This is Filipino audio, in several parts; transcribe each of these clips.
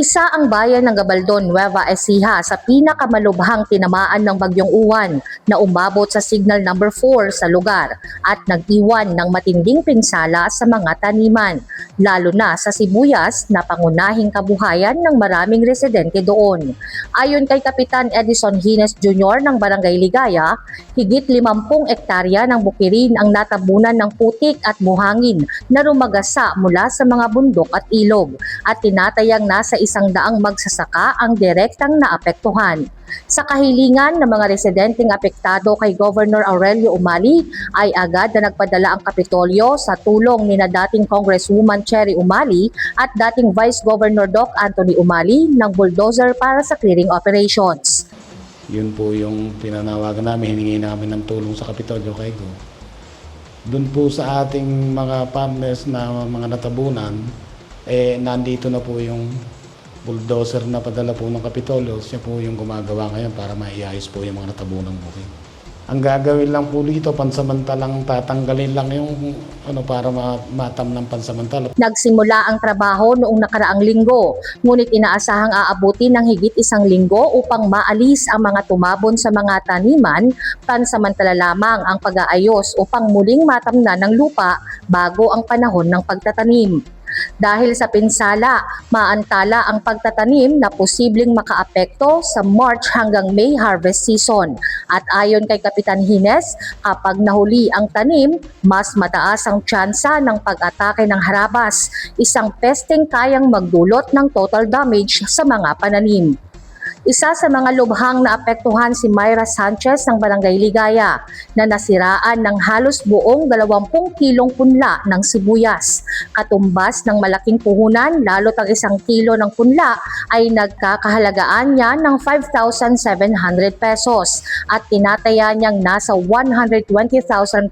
Isa ang bayan ng Gabaldon, Nueva Ecija sa pinakamalubhang tinamaan ng Bagyong Uwan na umabot sa signal number 4 sa lugar at nag-iwan ng matinding pinsala sa mga taniman, lalo na sa sibuyas na pangunahing kabuhayan ng maraming residente doon. Ayon kay Kapitan Edison Hines Jr. ng Barangay Ligaya, higit 50 ektarya ng bukirin ang natabunan ng putik at buhangin na rumagasa mula sa mga bundok at ilog at tinatayang nasa isang daang magsasaka ang direktang naapektuhan. Sa kahilingan ng mga residenteng apektado kay Governor Aurelio Umali ay agad na nagpadala ang Kapitolyo sa tulong ni na dating Congresswoman Cherry Umali at dating Vice Governor Doc Anthony Umali ng bulldozer para sa clearing operations. Yun po yung pinanawagan namin, hiningi namin ng tulong sa Kapitolyo kay Go. Doon po sa ating mga farmers na mga natabunan, eh nandito na po yung bulldozer na padala po ng Kapitolyo. Siya po yung gumagawa ngayon para maiayos po yung mga natabunang bukid. Ang gagawin lang po dito, pansamantalang tatanggalin lang yung ano para ma- matam ng pansamantala. Nagsimula ang trabaho noong nakaraang linggo, ngunit inaasahang aabuti ng higit isang linggo upang maalis ang mga tumabon sa mga taniman, pansamantala lamang ang pag-aayos upang muling matamna ng lupa bago ang panahon ng pagtatanim. Dahil sa pinsala, maantala ang pagtatanim na posibleng makaapekto sa March hanggang May harvest season. At ayon kay Kapitan Hines, kapag nahuli ang tanim, mas mataas ang tsansa ng pag-atake ng harabas, isang pesteng kayang magdulot ng total damage sa mga pananim. Isa sa mga lubhang naapektuhan si Myra Sanchez ng Barangay Ligaya na nasiraan ng halos buong 20 kilong punla ng sibuyas. Katumbas ng malaking puhunan, lalo't ang isang kilo ng punla ay nagkakahalagaan niya ng 5,700 pesos at tinataya niyang nasa 120,000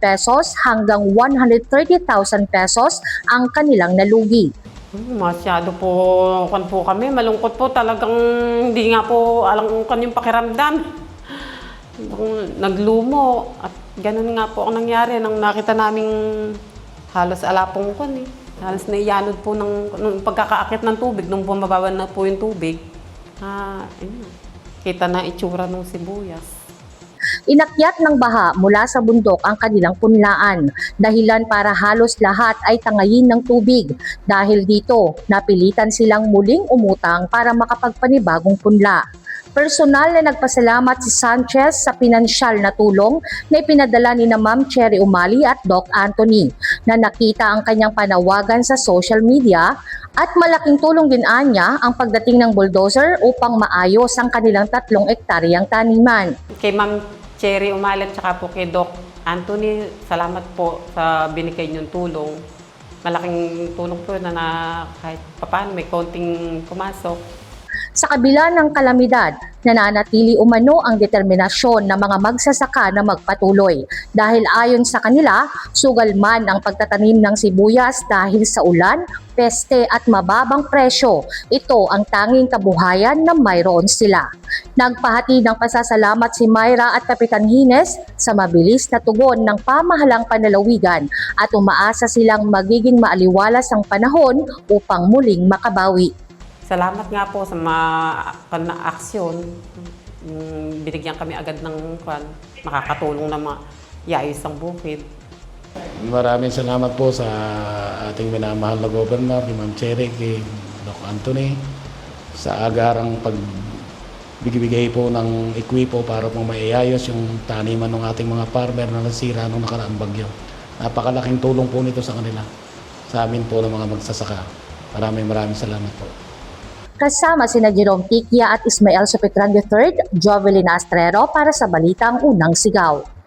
pesos hanggang 130,000 pesos ang kanilang nalugi. Masyado po, kan po kami, malungkot po talagang hindi nga po alam kung yung pakiramdam. Naglumo at ganun nga po ang nangyari nang nakita naming halos alapong kon eh. Halos naiyanod po ng, ng pagkakaakit ng tubig, nung bumababa na po yung tubig. Ah, ayun. Kita na itsura ng sibuyas. Inakyat ng baha mula sa bundok ang kanilang punlaan, dahilan para halos lahat ay tangayin ng tubig. Dahil dito, napilitan silang muling umutang para makapagpanibagong punla. Personal na nagpasalamat si Sanchez sa pinansyal na tulong na ipinadala ni na Ma'am Cherry Umali at Doc Anthony na nakita ang kanyang panawagan sa social media at malaking tulong din anya ang pagdating ng bulldozer upang maayos ang kanilang tatlong ektaryang taniman. Kay Ma'am Cherry Umalat tsaka po kay Doc Anthony, salamat po sa binigay niyong tulong. Malaking tulong po na, na kahit papaano may konting pumasok. Sa kabila ng kalamidad, nananatili umano ang determinasyon ng mga magsasaka na magpatuloy dahil ayon sa kanila, sugal man ang pagtatanim ng sibuyas dahil sa ulan, peste at mababang presyo. Ito ang tanging kabuhayan na mayroon sila. Nagpahati ng pasasalamat si Myra at Kapitan Hines sa mabilis na tugon ng pamahalang panalawigan at umaasa silang magiging maaliwalas ang panahon upang muling makabawi. Salamat nga po sa mga kan na aksyon. Mm, Binigyan kami agad ng kwan, makakatulong na mga iayos ang bukid. Maraming salamat po sa ating minamahal na governor, kay Ma'am Cherry, kay Doc Anthony, sa agarang pag bigibigay po ng ekwipo para po maiayos yung taniman ng ating mga farmer na nasira nung nakaraang bagyo. Napakalaking tulong po nito sa kanila, sa amin po ng mga magsasaka. Maraming maraming salamat po. Kasama sina Jerome Tikia at Ismael Supetran III, Jovelyn Astrero para sa Balitang Unang Sigaw.